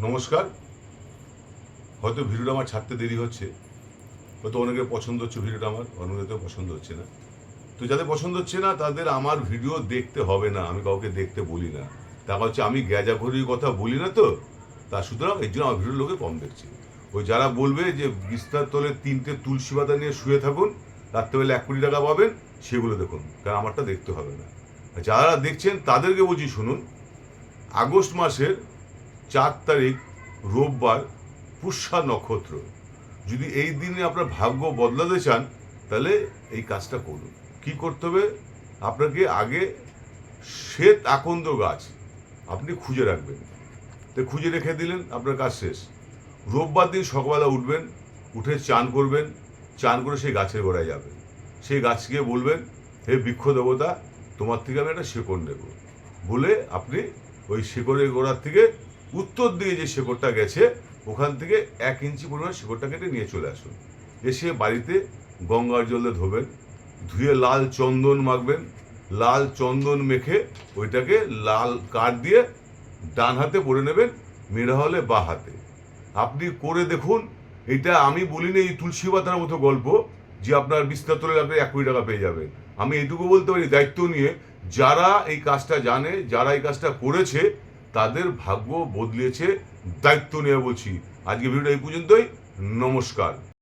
নমস্কার। হয়তো ভিডিওটা আমার ছাড়তে দেরি হচ্ছে। হয়তো অনেকের পছন্দ হচ্ছে ভিডিওটা আমার অনেকের পছন্দ হচ্ছে না। তো যাদের পছন্দ হচ্ছে না, তাদের আমার ভিডিও দেখতে হবে না, আমি কাউকে দেখতে বলি না। তা হচ্ছে আমি গ্যাজাঘড়ির কথা বলি না তো? তা সুতরাং এর জন্য আমার ভিডিও লোকে কম দেখছে। ওই যারা বলবে যে বিস্তার তলে তিনটে তুলসী পাতা নিয়ে শুয়ে থাকুন, রাত্রেবেলা এক কোটি টাকা পাবেন, সেগুলো দেখুন, কারণ আমারটা দেখতে হবে না। যারা দেখছেন, তাদেরকে বলছি শুনুন, আগস্ট মাসের চার তারিখ রোববার পুষ্যা নক্ষত্র। যদি এই দিনে আপনার ভাগ্য বদলাতে চান, তাহলে এই কাজটা করুন। কি করতে হবে? আপনাকে আগে শ্বেত আকন্দ গাছ আপনি খুঁজে রাখবেন। তো খুঁজে রেখে দিলেন, আপনার কাজ শেষ। রোববার দিন সকালবেলা উঠবেন, উঠে চান করবেন, চান করে সেই গাছের গোড়ায় যাবেন। সেই গাছকে বলবেন, হে বৃক্ষ দেবতা, তোমার থেকে আমি একটা শেকড় নেব। বলে আপনি ওই শেকড়ের গোড়ার থেকে উত্তর দিকে যে শেকড়টা গেছে, ওখান থেকে এক ইঞ্চি পরিমাণ শেকড়টা কেটে নিয়ে চলে আসুন। এসে বাড়িতে গঙ্গার জলে ধোবেন, ধুয়ে লাল চন্দন মাখবেন, লাল চন্দন মেখে ওইটাকে লাল কাঠ দিয়ে ডান হাতে পরে নেবেন মেয়েরা হলে বা হাতে। আপনি করে দেখুন, এটা আমি বলি বলিনি এই তুলসী পাতার মতো গল্প যে আপনার বিস্তার তোলে আপনি এক কোটি টাকা পেয়ে যাবেন। আমি এইটুকু বলতে পারি, দায়িত্ব নিয়ে যারা এই কাজটা জানে, যারা এই কাজটা করেছে তাদের ভাগ্য বদলিয়েছে দায়িত্ব নিয়ে বলছি। আজকে ভিডিওটা এই পর্যন্তই। নমস্কার।